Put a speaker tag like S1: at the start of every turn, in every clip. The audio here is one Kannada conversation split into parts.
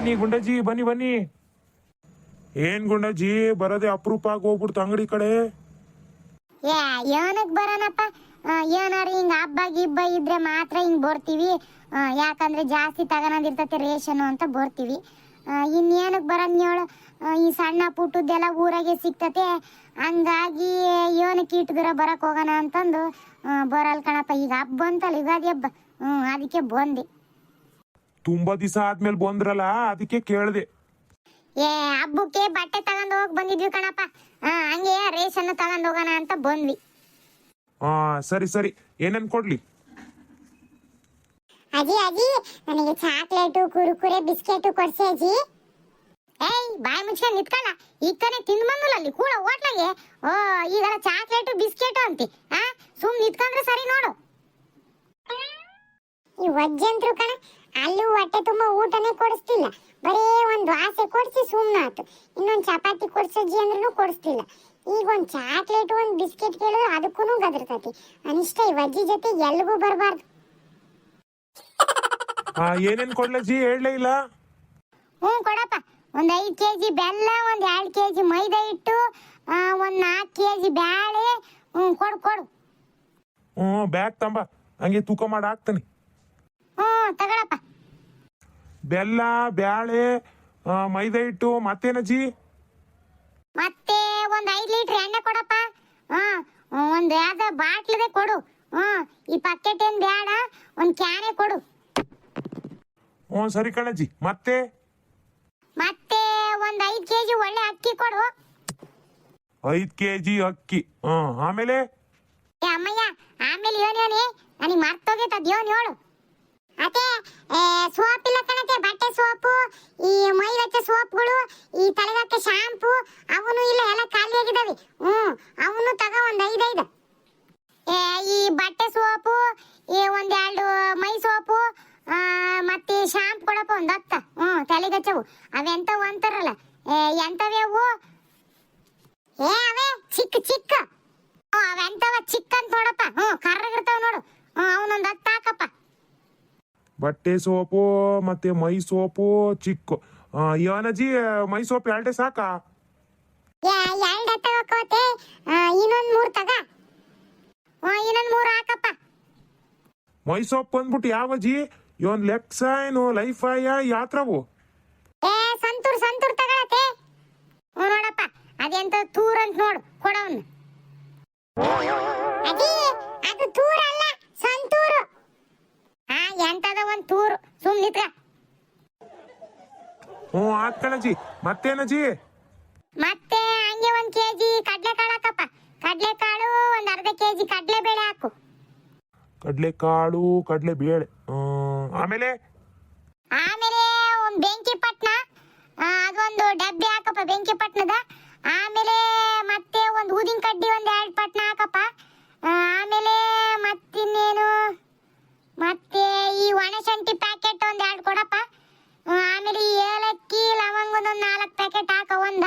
S1: ಬನ್ನಿ ಗುಂಡಜ್ಜಿ, ಬನ್ನಿ ಬನ್ನಿ. ಏನ್ ಗುಂಡಜ್ಜಿ, ಬರದೆ ಅಪರೂಪ ಆಗಿ ಹೋಗ್ಬಿಡ್ತು ಅಂಗಡಿ ಕಡೆ.
S2: ಏ ಏನಕ್ ಬರೋಣಪ್ಪ? ಏನಾರು ಹಿಂಗ ಹಬ್ಬ, ಗಿಬ್ಬ ಇದ್ರೆ ಮಾತ್ರ ಹಿಂಗ್ ಬರ್ತೀವಿ. ಯಾಕಂದ್ರೆ ಜಾಸ್ತಿ ತಗೊಳೋದಿರ್ತೈತೆ ರೇಷನ್ ಅಂತ ಬರ್ತೀವಿ. ಇನ್ನೇನಕ್ ಹೇಳು? ಈ ಸಣ್ಣ ಪುಟ್ಟದ್ದೆಲ್ಲ ಊರಾಗೆ ಸಿಗ್ತತೆ. ಹಂಗಾಗಿ ಏನಕ್ಕೆ ಇಟ್ಟಿದ್ರ ಬರಕ್ ಹೋಗೋಣ ಅಂತಂದು ಬರಲ್ ಕಣಪ್ಪ. ಈಗ ಹಬ್ಬ ಅಂತಲ್ಲ, ಯುಗಾದಿ ಹಬ್ಬ. ಹ್ಮ್, ಅದಕ್ಕೆ ಬಂದೆ.
S1: ತುಂಬಾ ದಿವಸ ಆದ್ಮೇಲೆ ಬಂದ್ರಲ್ಲ ಅದಕ್ಕೆ ಕೇಳ್ದೆ.
S2: ಏ ಹಬ್ಬಕ್ಕೆ ಬಟ್ಟೆ ತಗೊಂಡ್ ಹೋಗ್ ಬಂದಿದ್ವಿ ಕಣಪ್ಪ. ಆ, ಹಂಗೆ ರೇಷನ್ ತಗೊಂಡ್ ಹೋಗೋಣ ಅಂತ ಬಂದ್ವಿ.
S1: ಹಾ ಸರಿ ಸರಿ. ಏನೇನ್ ಕೊಡ್ಲಿ?
S2: ಅಜ್ಜಿ ಅಜ್ಜಿ ನನಗೆ ಚಾಕ್ಲೇಟು ಕುರುಕುರೆ ಬಿಸ್ಕೆಟು ಕೊಡ್ಸಿ ಅಜ್ಜಿ ಏಯ್ ಬಾಯಿ ಮುಚ್ಕೊಂಡು ನಿತ್ಕಲ್ಲ. ಈಗ ತಾನೇ ತಿಂದ್ ಬಂದಲ್ಲ ಅಲ್ಲಿ ಕೂಡ ಹೋಟ್ಲಾಗೆ? ಓ ಈಗ ಚಾಕ್ಲೇಟು ಬಿಸ್ಕೆಟು ಅಂತಿ. ಆ ಸುಮ್ ನಿತ್ಕೊಂಡ್ರೆ ಸರಿ ನೋಡು. ಈ ವಜ್ಜಂತ್ರು ಕಣ ಅಲ್ಲೂ ಹೊಟ್ಟೆ ತುಂಬ ಊಟನೇ ಕೊಡಿಸ್ತಿಲ್ಲ. ಬರೀ ಒಂದು ಆಸೆ ಕೊಡಿಸಿ ಸುಮ್ಮನಾತು ಇನ್ನೊಂದು ಚಪಾತಿ ಕೊಡ್ಸಜ್ಜಿ ಅಂದ್ರೂ ಕೊಡಿಸ್ತಿಲ್ಲ. ಈಗ ಒಂದು ಚಾಕ್ಲೇಟ್ ಒಂದು ಬಿಸ್ಕೆಟ್ ಕೇಳಿದ್ರೆ ಅದಕ್ಕೂ ಗದರ್ತತಿ. ಅನಿಷ್ಟ ಈ ವಜ್ಜಿ ಜೊತೆ ಎಲ್ಗೂ ಬರಬಾರ್ದು.
S1: ಏನೇನ್ ಕೊಡ್ಲಜ್ಜಿ ಹೇಳಲೇ ಇಲ್ಲ.
S2: ಹ್ಞೂ ಕೊಡಪ್ಪ. ಒಂದು ಐದು ಕೆ ಜಿ ಬೆಲ್ಲ ಒಂದು ಎರಡು ಕೆ ಜಿ ಮೈದಾ ಹಿಟ್ಟು ಒಂದು ನಾಲ್ಕು ಕೆ ಜಿ ಬ್ಯಾಳೆ. ಹ್ಞೂ ಕೊಡು ಕೊಡು.
S1: ಹ್ಮ್ ಬ್ಯಾಗ್ ತಂಬ. ಹಂಗೆ ತೂಕ ಮಾಡಿ ಹಾಕ್ತಾನೆ.
S2: ತಗೊಳಪ್ಪ.
S1: ಬೆಲ್ಲ ಬ್ಯಾಳೆ ಆ, ಮೈದಾ ಹಿಟ್ಟು ಮತ್ತೇನಜ್ಜಿ
S2: ಮತ್ತೆ ಒಂದು ಐದು ಲೀಟರ್ ಎಣ್ಣೆ ಕೊಡಪ್ಪ. ಹಾಂ ಒಂದು ಯಾವ್ದು ಬಾಟ್ಲದೆ ಕೊಡು. ಈ ಪಕೆಟ್ ಏನು ಬೇಡ ಒಂದು ಕ್ಯಾನೆ ಕೊಡು.
S1: ಹ್ಞೂ ಸರಿ ಕಣಜ್ಜಿ ಮತ್ತೆ?
S2: ಮತ್ತೆ ಒಂದು ಐದ್ ಕೆಜಿ ಒಳ್ಳೆ ಅಕ್ಕಿ ಕೊಡು.
S1: ಐದ್ ಕೆಜಿ ಅಕ್ಕಿ. ಹ್ಞೂ ಆಮೇಲೆ?
S2: ಏ ಅಮ್ಮಯ್ಯ ಆಮೇಲೆ ಯೋನಿ ನನಗೆ ಮರ್ತೋಗೈತೆ ಅದು ಯೋನ್ ಹೇಳು ಅತ್ತೆ ಸೋಪ್ ಇಲ್ಲ ಕಣತೆ ಬಟ್ಟೆ ಸೋಪು ಈ ಮೈ ಹಚ್ಚ ಸೋಪ್ಗಳು ಈ ತಲೆಗಕ್ಕೆ ಶಾಂಪು ಅವನು ಇಲ್ಲ ಎಲ್ಲ ಖಾಲಿ ಆಗಿದಾವೆ. ಹ್ಮ್ ಅವನು ತಗೋ ಒಂದ್ ಐದೈದು ಈ ಬಟ್ಟೆ ಸೋಪು ಈ ಒಂದೆರಡು ಮೈ ಸೋಪು ಮತ್ತೆ ಶಾಂಪು ಕೊಡಪ್ಪ ಒಂದ್ ಹತ್ತ. ಹ್ಮ್ ತಲೆಗಚ್ಚವು ಅವೆಂತ ಅಂತಾರಲ್ಲ? ಏ, ಎಂತವೆ ಅವು? ಏ ಅವೇ ಚಿಕ್ಕ ಚಿಕ್ಕ. ಅವೆಂತವ ಚಿಕ್ಕ ಅಂತ ನೋಡಪ್ಪ. ಹ್ಮ್ ಕರ್ರಗಿರ್ತಾವ ನೋಡು. ಹ್ಮ್ ಅವನೊಂದು ಹತ್ತು ಹಾಕಪ್ಪ.
S1: ಬಟ್ಟೆ ಸೋಪು ಮತ್ತೆ ಮೈ ಸೋಪು ಚಿಕ್ಕು. ಯೋನಜಿ ಮೈ ಸೋಪ್ ಎರಡೇ ಸಾಕಾ?
S2: ಎರಡು ತಗೋಕೋತೆ ಇನ್ನೊಂದು ಮೂರು ತಗ. ಇನ್ನೊಂದು ಮೂರು ಹಾಕಪ್ಪ.
S1: ಮೈ ಸೋಪ್ ಬಂದ್ಬಿಟ್ಟು ಯಾವಜಿ? ಇವನ್ ಲೆಕ್ಸ ಏನು ಲೈಫಾಯ ಯಾತ್ರವು? ಆತ್ ಕಣಜ್ಜಿ ಮತ್ತೇನಜ್ಜಿ
S2: ಮತ್ತೆ ಹಂಗೆ ಒಂದ್ ಕೆಜಿ ಕಡ್ಲೆಕಾಳು ಹಾಕಪ್ಪ. ಕಡ್ಲೆಕಾಳು ಒಂದ್ ಅರ್ಧ ಕೆಜಿ ಕಡ್ಲೆಬೇಳೆ ಹಾಕು.
S1: ಕಡ್ಲೆಕಾಳು ಕಡ್ಲೆ ಬೇಳೆ ಆಮೇಲೆ?
S2: ಆಮೇಲೆ ಒಂದ್ ಬೆಂಕಿ ಪಟ್ನ ಆ, ಅದೊಂದು ಡಬ್ಬಿ ಹಾಕಪ್ಪ ಬೆಂಕಿ ಪಟ್ನದ. ಆಮೇಲೆ ಮತ್ತೆ ಒಂದು ಊದಿನ ಕಡ್ಡಿ ಒಂದ್ ಎರಡು ಪಟ್ನ ಹಾಕಪ್ಪ. ಆ, ಆಮೇಲೆ ಮತ್ತಿನ್ನೇನು? ಮತ್ತೆ ಈ ಒಣಶಂಟಿ ಪ್ಯಾಕೆಟ್ ಒಂದ್ ಎರಡು ಕೊಡಪ್ಪ. ಆಮೇಲೆ ಏಲಕ್ಕಿ ಲವಂಗ ಒಂದೊಂದು ನಾಲ್ಕು ಪ್ಯಾಕೆಟ್ ಹಾಕ ಒಂದ.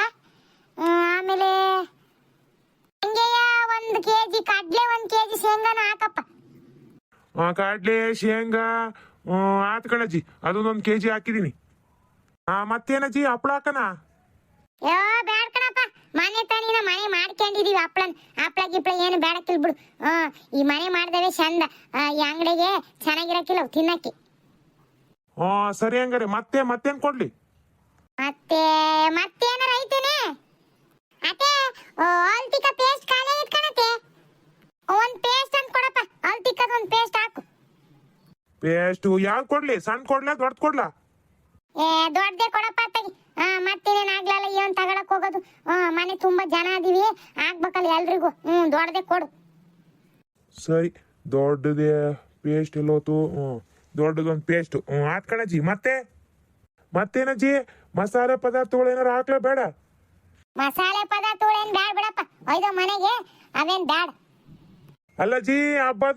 S2: ಆಮೇಲೆ ಹಂಗೆಯ ಒಂದು ಕೆಜಿ ಕಡ್ಲೆ ಒಂದ್ ಕೆಜಿ ಶೇಂಗಾನ ಹಾಕಪ್ಪ.
S1: ಕಡ್ಲೆ ಶೇಂಗಾ ಆತ್ ಕಣಜ್ಜಿ. ಅದೊಂದೊಂದು ಕೆ ಜಿ ಹಾಕಿದೀನಿ. ಆ ಮತ್ತೇನಜ್ಜಿ ಹಪ್ಳ ಹಾಕನ
S2: ಯೋ ಬ್ಯಾಡ ಕಣಪ್ಪ. ಮನೆ ತಾನಿನ ಮನೆ ಮಾಡ್ಕೊಂಡಿದೀವಿ ಹಪ್ಳನ್. ಹಪ್ಳ ಗಿಪ್ಳ ಏನು ಬೇಡ. ಬಿಡು ಈ ಮನೆ ಮಾಡ್ದೇವೆ ಚಂದ. ಆ, ಈ ಅಂಗಡಿಗೆ ಚೆನ್ನಾಗಿರಕ್ಕಿಲ್ಲ ತಿನ್ನಕ್ಕೆ.
S1: ಹಾ ಸರಿ ಹಂಗಾರೆ. ಮತ್ತೆ ಮತ್ತೇನ್ ಕೊಡ್ಲಿ?
S2: ಮತ್ತೆ ಮತ್ತೇನಾರ ಐತೇನೆ? ಅತ್ತೆ ಆಲ್ತಿಕ ಪೇಸ್ಟ್ ಖಾಲಿ ಇಟ್ಕಣತೆ ಕಣತೆ ಒಂದ್ ಪೇಸ್ಟ್ ಅಂತ ಕೊಡಪ್ಪ. ಆಲ್ತಿಕದ ಒಂದ್ ಪೇಸ್ಟ್ ಹಾಕು.
S1: ಪೇಸ್ಟ್ ಯಾವ್ದು ಕೊಡ್ಲಿ? ಸಣ್ಣ ಕೊಡ್ಲಾ ದೊಡ್ಡ ಕೊಡ್ಲಾ?
S2: ಏ ದೊಡ್ಡದೇ ಕೊಡಪ್ಪ ಅತ್ತಗಿ. ಹಾ ಮತ್ತೇನೇನ್ ಆಗ್ಲಲ್ಲ ಏನ್ ತಗೊಳಕ್ ಹೋಗೋದು? ಹಾ ಮನೆ ತುಂಬಾ ಜನ ಅದೀವಿ. ಆಗ್ಬೇಕಲ್ಲ ಎಲ್ರಿಗೂ. ಹ್ಮ್ ದೊಡ್ಡದೇ ಕೊಡು.
S1: ಸರಿ. ದೊಡ್ಡದೇ ಪೇಸ್ಟ್ ಎಲ್ಲೋತು. ಹ್ಞೂ. ದೊಡ್ಡದೊಂದು ಪೇಸ್ಟ್ ಹ್ಞೂ ಆತ್ ಕಣಜ್ಜಿ ಮತ್ತೆ? ಮತ್ತೇನಜ್ಜಿ ಮಸಾಲೆ ಪದಾರ್ಥಗಳು ಏನಾರು ಹಾಕ್ಲಾ ಬೇಡ?
S2: ಮಸಾಲೆ ಪದಾರ್ಥಗಳು ಏನ್ ಬ್ಯಾಡ ಬಿಡಪ್ಪ. ಒಯ್ದು ಮನೆಗೆ ಅವೇನ್ ಬ್ಯಾಡ.
S1: ಅಲ್ಲಜ್ಜಿ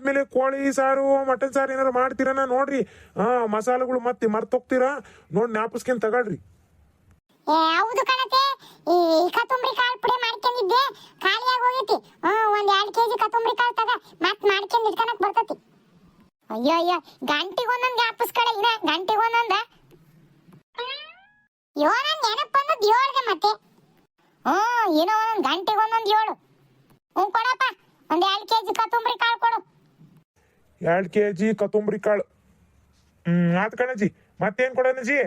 S1: ಮೇಲೆ ಕೋಳಿ ಸಾರು ಮಟನ್ ಸಾರು ಏನಾರು ಮಾಡ್ತೀರನ ನೋಡ್ರಿ. ಹಾ ಮಸಾಲೆಗಳು ಮತ್ತೆ ಮರ್ತೋಗ್ತೀರಾ? ನೋಡಿ ಜ್ಞಾಪಿಸ್ಕೊಂಡ್ ತಗೊಳ್ರಿ.
S2: ಏ ಹೌದು ಕಣತೆ. ಈ ಕತ್ತಂಬರಿ ಕಾಳು ಪುಡಿ ಮಾಡ್ಕೊಂಡಿದ್ದೆ. ಖಾಲಿಯಾಗಿ ಹೋಗೈತಿ. ಹ್ಮ್ ಒಂದ್ ಎರಡ್ ಕೆಜಿ ಕತ್ತಂಬರಿ ಕಾಳು ತಗ. ಮತ್ತೆ ಮಾಡ್ಕೊಂಡ್ ಇಟ್ಕೊಳಕ್ ಬರ್ತತಿ. ಅಯ್ಯೋ ಅಯ್ಯೋ ಗಂಟಿಗೆ ಒಂದೊಂದು ಜ್ಞಾಪಿಸ್ಕೊಳ್ಳ ಇನ್ನ ಗಂಟಿಗೆ ಒಂದೊಂದ. ಯೋ ನನ್ ನೆನಪು ಬಂದದ್ದು ಏಳ್ಗೆ ಮತ್ತೆ. ಹ್ಞೂ ಏನೋ ಒಂದೊಂದು ಗಂಟೆಗೆ ಒಂದೊಂದು ಏಳು. ಹ್ಞೂ ಕೊಡಪ್ಪ. ಒಂದು ಎರಡು ಕೆ ಜಿ ಕೊತ್ತಂಬರಿ ಕಾಳು ಕೊಡು.
S1: ಎರಡು ಕೆ ಜಿ ಕೊತ್ತಂಬರಿ ಕಾಳು. ಹ್ಮ್ ಆತ್ ಕಣಜಿ ಮತ್ತೇನ್ ಕೊಡೋಣಜಿ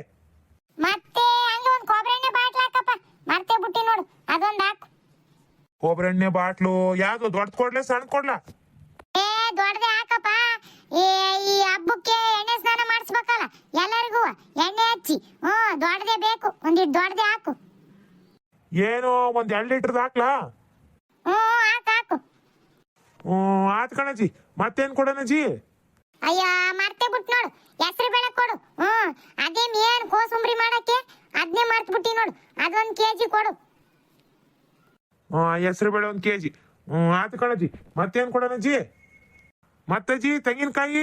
S2: ಮತ್ತೆ ಹಂಗೆ ಒಂದು ಕೊಬ್ಬರಿ ಎಣ್ಣೆ ಬಾಟ್ಲು ಹಾಕಪ್ಪ. ಮರ್ತೇ ಬಿಟ್ಟಿ ನೋಡು. ಅದೊಂದು ಹಾಕು.
S1: ಕೊಬ್ಬರಿ ಎಣ್ಣೆ ಬಾಟ್ಲು ಯಾವ್ದು? ದೊಡ್ಡ ಕೊಡ್ಲೆ ಸಣ್ಣ ಕೊಡ್ಲಾ?
S2: ಹಚ್ಚಿ ಹ್ಞೂ ದೊಡ್ಡದೆ ಬೇಕು. ಒಂದಿಟ್ಟು ದೊಡ್ಡದೇ ಹಾಕು.
S1: ಏನು ಒಂದ್ ಎರಡ್ ಲೀಟರ್ ಹಾಕ್ಲಾ?
S2: ಹ್ಞೂ ಹಾಕು ಹಾಕು.
S1: ಹ್ಮ್ ಆತ್ ಕಣಜಿ ಮತ್ತೇನ್ ಕೊಡೋಣಜಿ
S2: ಅಯ್ಯೋ ಮರ್ತೆ ಬಿಟ್ಟು ನೋಡು. ಹೆಸರು ಬೇಳೆ ಕೊಡು. ಹ್ಮ್ ಅದೇ ಏನ್ ಕೋಸುಂಬ್ರಿ ಮಾಡಕ್ಕೆ ಅದ್ನೇ ಮರ್ತ್ ಬಿಟ್ಟಿ ನೋಡು. ಅದೊಂದು ಕೆ ಜಿ ಕೊಡು
S1: ಹ್ಮ್ ಹೆಸರು ಬೇಳೆ ಒಂದ್ ಕೆಜಿ. ಹ್ಮ್ ಆತ್ ಕಣಜಿ ಮತ್ತೇನ್ ಕೊಡೋಣಜಿ ಮತ್ತಜ್ಜಿ ತೆಂಗಿನಕಾಯಿ?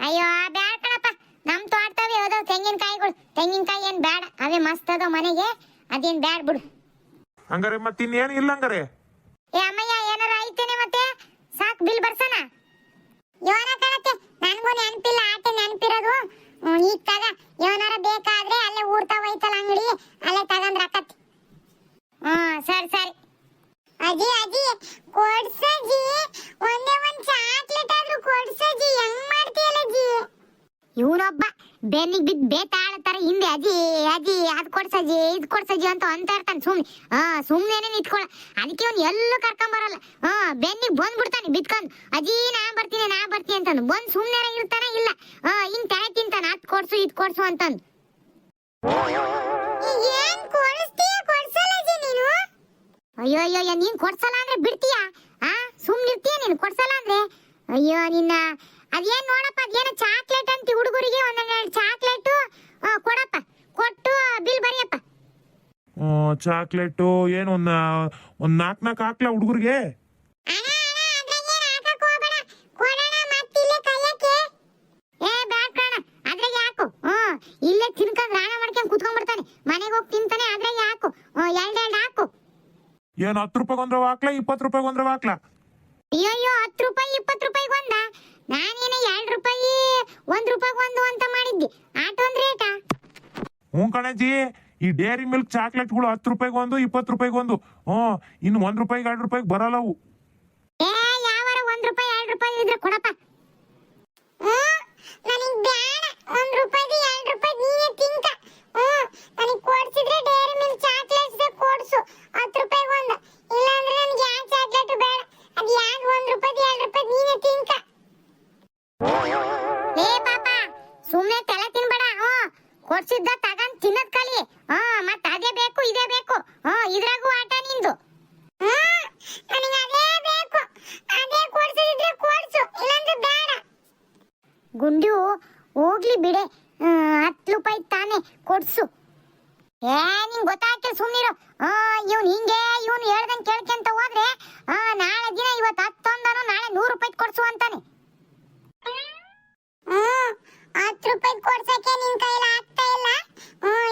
S2: ಅಯ್ಯೋ ನಮ್ ತೋಟದವೆ ಯಾವ್ದೋ ತೆಂಗಿನಕಾಯಿಗಳು ತೆಂಗಿನಕಾಯಿ ಏನ್ ಬೇಡ ಅವೇ ಮಸ್ತ್ ಅದಾವ ಮನೆಗೆ ಅದೇನ್ ಬ್ಯಾಡ ಬಿಡು.
S1: ಹಂಗಾರೆ ಮತ್ತಿನ್ನೇನು ಇಲ್ಲ ಹಂಗಾರೆ?
S2: ಏ ಅಮ್ಮಯ್ಯ ಏನಾರ ಐತೇನೆ ಮತ್ತೆ? ಸಾಕ್ ಬಿಲ್ ಬರ್ಸನ ಯೋನ ಕಣತ್ತೆ ನನಗೂ ನೆನಪಿಲ್ಲ ಆಟ ನೆನಪಿರೋದು. ಈಗ ತಗ ಏನಾರ ಬೇಕಾದ್ರೆ ಅಲ್ಲೇ ಊರ್ತಾ ಹೋಯ್ತಲ್ಲ ಅಂಗಡಿ ಅಲ್ಲೇ ತಗೊಂಡ್ ಅಕ್ಕತ್ತಿ ಹ್ಮ್ ಸರಿ ಸರಿ. ಅಜ್ಜಿ ಅಜ್ಜಿ ಕೊಡ್ಸಜ್ಜಿ ಒಂದೇ ಒಂದ್ ಚಾಕ್ಲೇಟ್ ಆದ್ರೂ ಕೊಡ್ಸಜ್ಜಿ ಹೆಂಗ್ ಇವನೊಬ್ಬ ಬೆನ್ನಿಗೆ ಬಿದ್ದು ಬೇತಾಳ ತರ ಹಿಂದೆ ಅಜ್ಜಿ ಅಜ್ಜಿ ಅದ್ ಕೊಡ್ಸಜ್ಜಿ ಇದ್ ಕೊಡ್ಸಜ್ಜಿ ಅಂತ ಅಂತ ಇರ್ತಾನೆ ಸುಮ್ನೆ. ಹಾ ಸುಮ್ನೆ ನಿಂತ್ಕೊಳ. ಅದಕ್ಕೆ ಅವ್ನು ಎಲ್ಲೂ ಕರ್ಕೊಂಡ್ ಬರಲ್ಲ. ಹಾ ಬೆನ್ನಿಗೆ ಬಂದ್ ಬಿಡ್ತಾನೆ ಬಿತ್ಕೊಂಡು ಅಜ್ಜಿ ನಾ ಬರ್ತೀನಿ ನಾ ಬರ್ತೀನಿ ಅಂತಂದು ಬಂದ್ ಸುಮ್ನೆ ಇರ್ತಾನೆ ಇಲ್ಲ. ಹಾ ಹಿಂಗ್ ತಲೆ ತಿಂತಾನ ಅದ್ ಕೊಡ್ಸು ಇದ್ ಕೊಡ್ಸು ಅಂತಂದು ಅಯ್ಯೋ ಅಯ್ಯೋ ನೀನ್ ಕೊಡ್ಸಲ್ಲ ಅಂದ್ರೆ ಬಿಡ್ತೀಯಾ? ಆ ಸುಮ್ನಿರ್ತೀಯ ನೀನು? ಕೊಡ್ಸಲ್ಲ ಅಂದ್ರೆ? ಅಯ್ಯೋ ನಿನ್ನ ಅದೇನ್ ನೋಡಪ್ಪ ಅದೇನು ಚಾಕ್ಲೇಟ್ ಅಂತ ಹುಡುಗರಿಗೆ ಒಂದೊಂದೆರಡು ಚಾಕ್ಲೇಟ್ ಕೊಡಪ್ಪ. ಕೊಟ್ಟು ಬಿಲ್ ಬರಿಯಪ್ಪ.
S1: ಚಾಕ್ಲೇಟು ಏನು ಒಂದ್ ಒಂದ್ ನಾಲ್ಕು ನಾಲ್ಕು ಹಾಕ್ಲಾ ಹುಡುಗರಿಗೆ?
S2: ಇಲ್ಲೇ ತಿನ್ಕೊಂಡ್ ರಾಣ ಮಾಡ್ಕೊಂಡ್ ಕುತ್ಕೊಂಡ್ಬಿಡ್ತಾನೆ. ಮನೆಗೆ ಹೋಗಿ ತಿಂತಾನೆ ಅದ್ರಾಗೆ ಹಾಕು. ಹ್ಮ್, ಎರಡೆರಡು ಹಾಕು.
S1: ಏನು ಹತ್ತು ರೂಪಾಯಿ ಒಂದ್ರ ಹಾಕ್ಲಾ ಇಪ್ಪತ್ತು ರೂಪಾಯಿ ಒಂದ್ರ ಹಾಕ್ಲಾ?
S2: ಅಯ್ಯೋ ಅಯ್ಯೋ ಹತ್ತು ರೂಪಾಯಿ ಇಪ್ಪತ್ತು ರೂಪಾಯಿಗೆ ಒಂದ? ನಾನೇನು ಎರಡು ರೂಪಾಯಿ ಒಂದ್ ರೂಪಾಯಿಗೆ ಒಂದು ಅಂತ ಮಾಡಿದ್ದೆ. ಆಟೊಂದ್ ರೇಟಾ
S1: ಹ್ಞೂ ಕಣಜ್ಜಿ ಈ ಡೇರಿ ಮಿಲ್ಕ್ ಚಾಕ್ಲೇಟ್ಗಳು ಹತ್ತು ರೂಪಾಯಿಗೆ ಒಂದು ಇಪ್ಪತ್ತು ರೂಪಾಯಿಗೆ ಒಂದು. ಹ್ಞೂ ಇನ್ನು ಒಂದ್ ರೂಪಾಯಿಗೆ ಎರಡು ರೂಪಾಯಿಗೆ ಬರಲ್ಲ ಅವು
S2: ಏ ಯಾವಾರ ಒಂದ್ ರೂಪಾಯಿ ಎರಡು ರೂಪಾಯಿ ಇದ್ರೆ ಕೊಡಪ್ಪ. ಗುಂಡು ಹೋಗ್ಲಿ ಬಿಡೆ. ಹತ್ತು ರೂಪಾಯಿ ತಾನೇ ಕೊಡ್ಸು. ಏ, ನಿಂಗ್ ಗೊತ್ತಾಗ್ತದೆ ಸುಮ್ಮನಿರು ಇವ್ನು ಹಿಂಗೆ, ಇವ್ನು ಹೇಳ್ದಂಗ್ ಕೇಳ್ಕೊಂತ ಹೋದ್ರೆ ನಾಳೆ ದಿನ ಇವತ್ತು ಹತ್ತೊಂದನು ನಾಳೆ ನೂರು ರೂಪಾಯಿ ಕೊಡ್ಸು ಅಂತಾನೆ. ಹತ್ತು ರೂಪಾಯಿ ಕೊಡ್ಸಕ್ಕೆ ನಿನ್ ಕೈಲ ಆಗ್ತಾ ಇಲ್ಲ.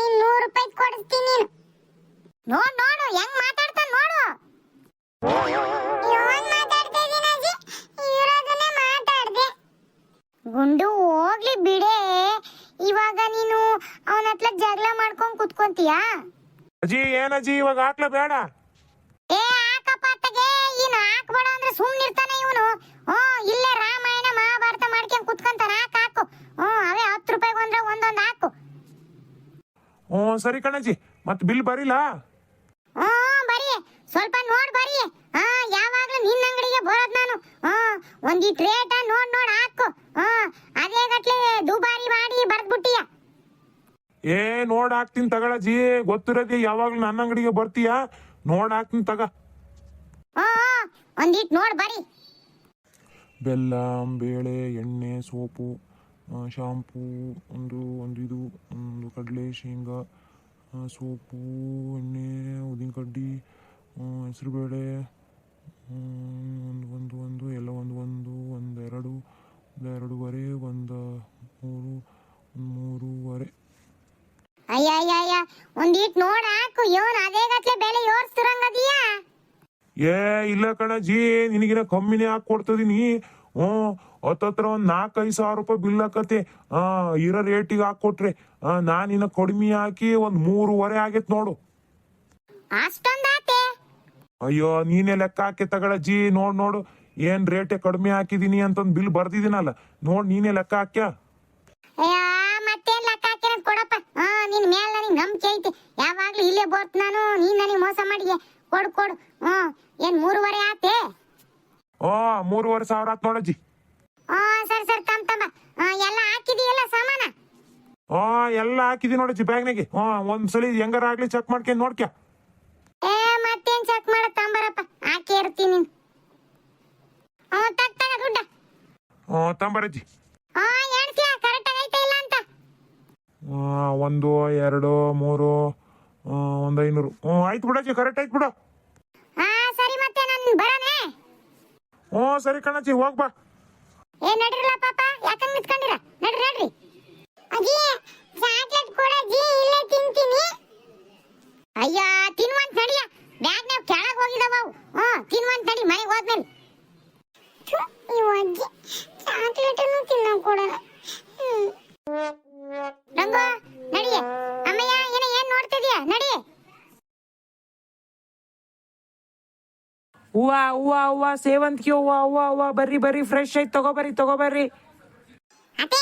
S2: ಇನ್ ನೂರು ರೂಪಾಯಿ ಕೊಡ್ತೀನಿ ನೋಡ್, ನೋಡು, ಹೆಂಗ್ ಮಾತಾಡ್ತಾನ ಕುತ್ಕೊಂತೀಯಾ
S1: ಅಜ್ಜಿ ಏನಜ್ಜಿ ಇವಾಗ ಹಾಕ್ಲ ಬೇಡ?
S2: ಏ ಹಾಕಪ್ಪ ಅತ್ತಗೆ ಇನ್ನು ಹಾಕ್ಬೇಡ ಅಂದ್ರೆ ಸುಮ್ನಿರ್ತಾನೆ ಇವನು. ಓ ಇಲ್ಲೇ ರಾಮಾಯಣ ಮಹಾಭಾರತ ಮಾಡ್ಕೊಂಡ್ ಕುತ್ಕೊಂತಾನ. ಹಾಕ್ ಹಾಕು. ಹ್ಮ್ ಅವೇ ಹತ್ತು ರೂಪಾಯಿಗೆ ಅಂದ್ರೆ ಒಂದೊಂದು ಹಾಕು.
S1: ಹ್ಞೂ ಸರಿ ಕಣಜ್ಜಿ. ಮತ್ತೆ ಬಿಲ್ ಬರಿಲಾ?
S2: ಹ್ಮ್ ಬರಿ. ಸ್ವಲ್ಪ ನೋಡ್ ಬರಿ. ಹಾ ಯಾವಾಗ್ಲೂ ನಿನ್ನ ಅಂಗಡಿಗೆ ಬರೋದ್ ನಾನು. ಹ್ಮ್ ಒಂದಿಟ್ ರೇಟ ನೋಡ್ ನೋಡ್ ಹಾಕು ಹ್ಮ್ ಅದೇ ಗಟ್ಲೆ ದುಬಾರಿ ಮಾಡಿ ಬರ್ದ್ಬಿಟ್ಟಿಯ
S1: ಏ ನೋಡ್ ಹಾಕ್ತೀನಿ ತಗೊಳಜ್ಜಿ ಗೊತ್ತಿರೋದೇ ಯಾವಾಗ್ಲೂ ನನ್ನ ಅಂಗಡಿಗೆ ಬರ್ತೀಯಾ? ನೋಡ್ ಹಾಕ್ತೀನಿ ತಗ.
S2: ಹ್ಮ್ ಒಂದಿಟ್ ನೋಡ್ ಬರಿ.
S1: ಬೆಲ್ಲ ಬೇಳೆ ಎಣ್ಣೆ ಸೋಪು ಶಾಂಪೂ ಒಂದು ಒಂದು ಇದು ಒಂದು ಕಡಲೆ ಶೇಂಗಾ ಸೋಪು ಎಣ್ಣೆ ಉದ್ದಿನಕಡ್ಡಿ ಹೆಸರುಬೇಳೆ ಒಂದು ಒಂದು ಒಂದು ಎಲ್ಲ ಒಂದು ಒಂದು ಒಂದೆರಡು ಒಂದೆರಡೂವರೆ ಒಂದು ಮೂರು ಒಂದು ಮೂರುವರೆ.
S2: ಅಯ್ಯ ಅಯ್ಯ ಅಯ್ಯ ಒಂದಿಟ್ ನೋಡ್ ಹಾಕು ಇವನ್ ಅದೇ ಗಟ್ಲೆ ಬೆಲೆ ಯೋರ್ಸ್ತಿರಂಗದಿಯಾ?
S1: ಏ ಇಲ್ಲ ಕಣಜಿ ನಿನಗಿನ ಕಮ್ಮಿನೇ ಹಾಕಿ ಕೊಡ್ತದೀನಿ. ಹ್ಞೂ ಹತ್ತತ್ರ ಒಂದು ನಾಲ್ಕೈದು ಸಾವಿರ ರೂಪಾಯಿ ಬಿಲ್ ಹಾಕತ್ತೆ ಹಾ ಇರೋ ರೇಟಿಗೆ ಹಾಕೊಟ್ರೆ ಇನ್ನ ಕಡಿಮೆ ಹಾಕಿ ಒಂದ್ ಮೂರುವರೆ ಆಗೈತ್ ನೋಡು.
S2: ಅಷ್ಟೊಂದಾತೆ
S1: ಅಯ್ಯೋ ನೀನೇ ಲೆಕ್ಕ ಹಾಕಿ ತಗೊಳಜ್ಜಿ ನೋಡ್ ನೋಡು. ಏನ್ ರೇಟ್ ಕಡಿಮೆ ಹಾಕಿದೀನಿ ಅಂತ ಬಿಲ್ ಬರ್ದಿದ್ದೀನಲ್ಲ. ನೋಡ್ ನೀನೇ ಲೆಕ್ಕ ಹಾಕ್ಯ
S2: ಅಯ್ಯ ಮತ್ತೇನ್ ಲೆಕ್ಕ ಹಾಕಿನ ಕೊಡಪ್ಪ ಹಾ ನಿನ್ ಮೇಲೆ ನನಗೆ ನಂಬಿಕೆ ಐತಿ ಯಾವಾಗ್ಲೂ ಇಲ್ಲೇ ಬೋತ್ ನಾನು ನೀನ್ ನನಗೆ ಮೋಸ ಮಾಡಿಗೆ ಕೊಡು ಕೊಡು. ಹ್ಮ್ ಏನ್ ಮೂರುವರೆ ಆತೆ?
S1: ಓ ಮೂರುವರೆ ಸಾವಿರ ಆತ್ ನೋಡಜ್ಜಿ.
S2: ಹಾ ಸರಿ ಸರಿ ತಮ್ ತಮ್ಮ. ಹಾ, ಎಲ್ಲ ಹಾಕಿದೀಯಲ್ಲ ಸಾಮಾನ?
S1: ಓ ಎಲ್ಲ ಹಾಕಿದೀನಿ ನೋಡಜ್ಜಿ ಬ್ಯಾಗ್ನಾಗೆ. ಹಾ ಒಂದ್ಸಲಿ ಹೆಂಗಾರ ಆಗ್ಲಿ ಚೆಕ್ ಮಾಡ್ಕೊಂಡ್ ನೋಡ್ಕ್ಯ.
S2: ಏ ಮತ್ತೇನ್ ಚೆಕ್ ಮಾಡ ತಂಬರಪ್ಪ? ಹಾಕಿ ಇರ್ತೀನಿ ನೀನು. ಹ್ಞೂ ತಗ್ ತಗ ದುಡ್ಡ
S1: ಹ್ಞೂ ತಂಬರಜ್ಜಿ.
S2: ಹಾ ಎಣ್ಸಿಯ ಕರೆಕ್ಟ್ ಆಗೈತೆ ಇಲ್ಲ ಅಂತ?
S1: ಆ, ಒಂದು ಎರಡು ಮೂರು ಆ, ಒಂದ್ ಐನೂರು. ಹ್ಞೂ ಆಯ್ತು ಬಿಡಜ್ಜಿ ಕರೆಕ್ಟ್ ಆಯ್ತು ಬಿಡು.
S2: ಹಾ ಸರಿ ಮತ್ತೆ ನಾನು ಬರನೆ.
S1: ಓ ಸರಿ ಕಣಚ್ಚಿ ಹೋಗ್ ಬಾ.
S2: ಏ ನಡ್ರಲ್ಲ ಪಾಪ ಯಾಕಂಗ್ ನಿಂತ್ಕೊಂಡಿರ? ನಡ್ರಿ ನಡ್ರಿ. ಅಜ್ಜಿ ಚಾಕ್ಲೇಟ್ ಕೊಡ ಅಜ್ಜಿ ಇಲ್ಲೇ ತಿಂತೀನಿ. ಅಯ್ಯ ತಿನ್ವಂತ ನಡಿಯ ಬ್ಯಾಗ್ ನಾವ್ ಕೆಳಗ್ ಹೋಗಿದಾವ ಅವು. ಹ್ಞೂ ತಿನ್ವಂತ ನಡಿ ಮನೆಗೆ ಹೋದ್ಮೇಲೆ. ಇವ್ ಅಜ್ಜಿ ಚಾಕ್ಲೇಟ್ ಅನ್ನು ತಿನ್ನೋ ಕೊಡಲ್ಲ. ರಂಗು ನಡಿಯ ಅಮ್ಮಯ್ಯ ಏನ ನಡಿ.
S3: ಹೂವ ಹೂವ ಹೂವ ಸೇವಂತಿಗೆ ಹೂವ ಹೂವ ಹೂವ ಬರ್ರಿ ಬರ್ರಿ ಫ್ರೆಶ್ ಐತ್ ತಗೋಬರ್ರಿ ತಗೋಬರ್ರಿ
S2: ಅತ್ತೆ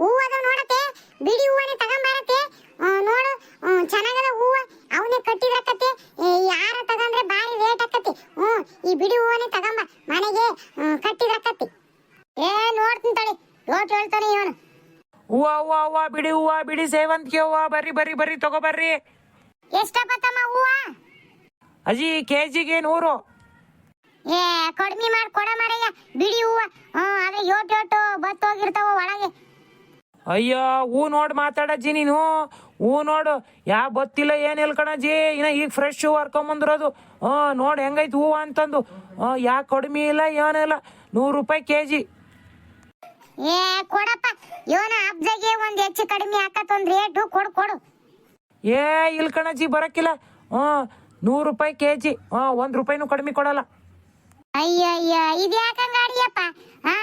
S2: ಹೂವ ಅದಾವ ನೋಡತ್ತೆ ಬಿಡಿ ಹೂವನೇ ತಗೊಂಬರತ್ತೆ ನೋಡು ಚೆನ್ನಾಗದ ಹೂವ ಅವನೇ ಕಟ್ಟಿದ್ರಕತ್ತೆ. ಯಾರ ತಗೊಂಡ್ರೆ ಬಾರಿ ರೇಟ್ ಆಕತಿ ಹ್ಮ್ ಈ ಬಿಡಿ ಹೂವನೇ ತಗೊಂಬ ಮನೆಗೆ ಕಟ್ಟಿದ್ರಕತ್ತಿ. ಏ ನೋಡ್ತೀನಿ ತಡಿ ಯೋಟ್ ಹೇಳ್ತಾನೆ ಇವನು.
S3: ಹೂವ ಹೂವ ಹೂವ ಬಿಡಿ ಹೂವ ಬಿಡಿ ಸೇವಂತಿಗೆ ಹೂವ ಬರ್ರಿ ಬರ್ರಿ ಬರ್ರಿ ತಗೋಬರ್ರಿ
S2: ಎಷ್ಟಪ್ಪ ತಮ್ಮ ಹೂವ?
S3: ಅಜ್ಜಿ ಕೆಜಿಗೆ ನೂರು.
S2: ಏ ಕಡಿಮೆ ಮಾಡಿ ಕೊಡ ಮಾರಯ್ಯ. ಬಿಡಿ ಹೂವ. ಹ್ಮ್ ಅದೇ ಯೋಟ್ ಯೋಟು ಬತ್ ಹೋಗಿರ್ತಾವ ಒಳಗೆ.
S3: ಅಯ್ಯೋ ಹೂ ನೋಡ್ ಮಾತಾಡಜ್ಜಿ ನೀನು. ಹೂ ನೋಡು ಯಾ ಬತ್ತಿಲ್ಲ ಏನಿಲ್ಲ ಕಣಜ್ಜಿ. ಇನ್ನ ಈಗ ಫ್ರೆಶ್ ಹೂ ಹರ್ಕೊಂಬಂದಿರೋದು. ಹ್ಞೂ ನೋಡಿ ಹೆಂಗೈತೆ ಹೂವು ಅಂತಂದು. ಹ್ಞೂ ಯಾ ಕಡಿಮೆ ಇಲ್ಲ ಏನಿಲ್ಲ. ನೂರು ರೂಪಾಯಿ ಕೆ ಜಿ
S2: ಏ ಕೊಡಪ್ಪ. ಇವನ ಅಬ್ಜಗೆ ಒಂದ್ ಹೆಚ್ಚು ಕಡಿಮೆ ಹಾಕತ್ ಒಂದ್ ರೇಟು ಕೊಡು ಕೊಡು.
S3: ಏ ಇಲ್ಲಿ ಕಣಜ್ಜಿ ಬರಕ್ಕಿಲ್ಲ. ಹ್ಞೂ ನೂರು ರೂಪಾಯಿ ಕೆ ಜಿ ಹ್ಞೂ ಒಂದು ರೂಪಾಯಿನೂ ಕಡಿಮೆ ಕೊಡಲ್ಲ.
S2: ಅಯ್ಯಯ್ಯ ಇದು ಯಾಕಂಗ ಅಡಿಯಪ್ಪ ಹಾ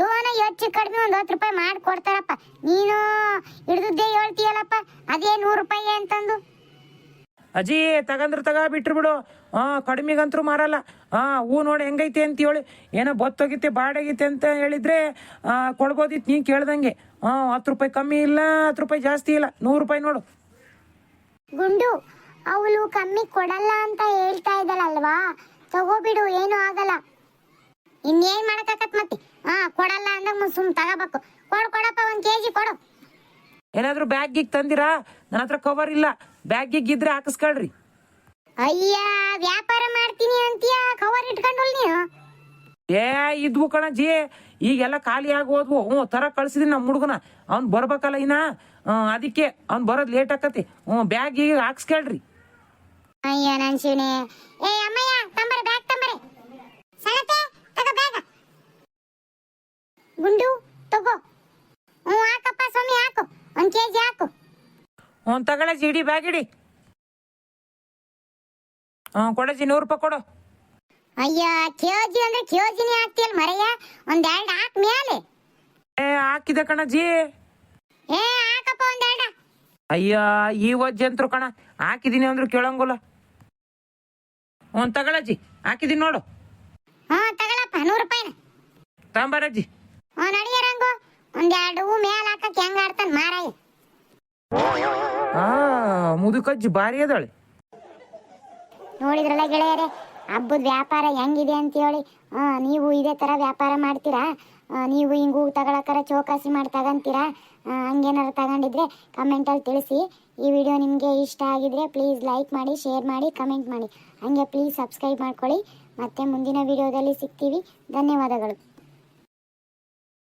S2: ಇವನು ಹೆಚ್ಚು ಕಡಿಮೆ ಒಂದ್ ಹತ್ತು ರೂಪಾಯಿ ಮಾಡಿ ಕೊಡ್ತಾರಪ್ಪ. ನೀನು ಹಿಡ್ದದ್ದೇ ಹೇಳ್ತೀಯಲ್ಲಪ್ಪ ಅದೇ ನೂರು ರೂಪಾಯಿ ಅಂತಂದು.
S3: ಅಜ್ಜಿ ತಗಂದ್ರ ತಗ ಬಿಟ್ರು ಬಿಡು. ಹಾ ಕಡಿಮೆಗಂತ್ರು ಮಾರಲ್ಲ. ಹಾ ಹೂ ನೋಡಿ ಹೆಂಗೈತೆ ಅಂತ ಹೇಳಿ. ಏನೋ ಬತ್ತೋಗಿತ್ತೆ ಬಾಡಾಗಿತ್ತೆ ಅಂತ ಹೇಳಿದ್ರೆ ಕೊಡ್ಬೋದಿತ್ತು ನೀನು ಕೇಳ್ದಂಗೆ. ಹಾ ಹತ್ತು ರೂಪಾಯಿ ಕಮ್ಮಿ ಇಲ್ಲ ಹತ್ತು ರೂಪಾಯಿ ಜಾಸ್ತಿ ಇಲ್ಲ. ನೂರು ರೂಪಾಯಿ ನೋಡು.
S2: ಗುಂಡು ಅವಳು ಕಮ್ಮಿ ಕೊಡಲ್ಲ ಅಂತ ಹೇಳ್ತಾ ಇದ್ದಾಳಲ್ವಾ? ತಗೋಬಿಡು ಏನು ಆಗಲ್ಲ. ಇನ್ನೇನ್ ಮಾಡಕತ್ ಮತ್ತೆ? ಹಾ ಕೊಡಲ್ಲ ಅಂದಾಗ ಸುಮ್ ತಗೋಬೇಕು. ಕೊಡು ಕೊಡಪ್ಪ ಒಂದ್ ಕೆಜಿ ಕೊಡು.
S3: ಏನಾದರೂ ಬ್ಯಾಗಿಗೆ ತಂದಿರಾ? ನನ್ನ ಹತ್ರ ಕವರ್ ಇಲ್ಲ. ಬ್ಯಾಗಿಗೆ ಇದ್ರೆ ಹಾಕಿಸ್ಕೊಳ್ರಿ.
S2: ಅಯ್ಯ ವ್ಯಾಪಾರ ಮಾಡ್ತೀನಿ ಅಂತೀಯ? ಕವರ್ ಇಟ್ಕೊಂಡು ನೀನು?
S3: ಏ ಇದ್ವು ಕಣಜ್ಜಿ. ಈಗೆಲ್ಲ ಖಾಲಿ ಆಗಿ ಹೋದ್ವು. ಹ್ಞೂ ತರ ಕಳ್ಸಿದೀನಿ ನಮ್ಮ ಹುಡುಗನ. ಅವ್ನು ಬರ್ಬೇಕಲ್ಲ ಇನ್ನ? ಅದಕ್ಕೆ ಅವ್ನು ಬರೋದು ಲೇಟ್ ಆಕತಿ. ಹ್ಞೂ ಬ್ಯಾಗಿಗೆ ಹಾಕ್ಸ್ಕೊಳ್ರಿ.
S2: ಅಯ್ಯ ನನ್ ಶಿವನೇ. ಏ ಅಮ್ಮಯ್ಯ ತಂಬರೆ ಬ್ಯಾಗ್ ತಂಬರೆ ಸಣತೆ ತಗೋ ಬ್ಯಾಗ ಗುಂಡು ತಗೋ. ಹ್ಞೂ ಹಾಕಪ್ಪ ಸ್ವಾಮಿ ಹಾಕು. ಒಂದ್ ಕೆಜಿ ಹಾಕು.
S3: ಹ್ಞೂ ತಗೊಳಜ್ಜಿ ಇಡಿ ಬ್ಯಾಗ್ ಇಡಿ. ಹ್ಞೂ ಕೊಡಜಿ ನೂರು ರೂಪಾಯಿ ಕೊಡು.
S2: ಅಯ್ಯ ಕೇಜಿ ಅಂದ್ರೆ ಕೆಜಿನೇ ಆಗ್ತಿಲ್ ಮರಯ್ಯ ಒಂದ್ ಎರಡು ಹಾಕ್ ಮೇಲೆ
S3: ಏ ಹಾಕಿದೆ ಕಣಜಿ
S2: ಏ ಹಾಕಪ್ಪ ಒಂದ್ ಎರಡು.
S3: ಅಯ್ಯ ಈ ವಜ್ಜಂತ್ರು ಕಣ ಹಾಕಿದೀನಿ ಅಂದ್ರು ಕೇಳಂಗಿಲ್ಲ. ಒಂದ್ ತಗೊಳಜ್ಜಿ ಹಾಕಿದೀನಿ ನೋಡು.
S2: ಹಾ ತಗೊಳಪ್ಪ ನೂರು ರೂಪಾಯಿನ.
S3: ತಾಂಬಾರಜ್ಜಿ.
S2: ಹಾ ನಡಿಯ ರಂಗು. ಒಂದ್ ಎರಡು ಹೂ ಮೇಲ್ ಹಾಕಕ್ ಹೆಂಗ ಆಡ್ತಾನ ಮಾರಾಯ.
S3: ಆ ಮುದುಕಜ್ಜಿ ಭಾರಿ ಅದಾಳೆ.
S2: ನೋಡಿದ್ರಲ್ಲ ಗೆಳೆಯರೇ ಹಬ್ಬದ ವ್ಯಾಪಾರ ಹೆಂಗಿದೆ ಅಂತ ಆ, ನೀವು ಇದೇ ಥರ ವ್ಯಾಪಾರ ಮಾಡ್ತೀರಾ? ನೀವು ಹಿಂಗೂ ತಗೊಳಕರ ಚೌಕಾಸಿ ಮಾಡಿ ತಗೊಂತೀರಾ? ಹಂಗೇನಾರು ತಗೊಂಡಿದ್ರೆ ಕಮೆಂಟಲ್ಲಿ ತಿಳಿಸಿ. ಈ ವಿಡಿಯೋ ನಿಮಗೆ ಇಷ್ಟ ಆಗಿದ್ರೆ ಪ್ಲೀಸ್ ಲೈಕ್ ಮಾಡಿ ಶೇರ್ ಮಾಡಿ ಕಮೆಂಟ್ ಮಾಡಿ. ಹಾಗೆ ಪ್ಲೀಸ್ ಸಬ್ಸ್ಕ್ರೈಬ್ ಮಾಡ್ಕೊಳ್ಳಿ. ಮತ್ತೆ ಮುಂದಿನ ವಿಡಿಯೋದಲ್ಲಿ ಸಿಗ್ತೀವಿ. ಧನ್ಯವಾದಗಳು.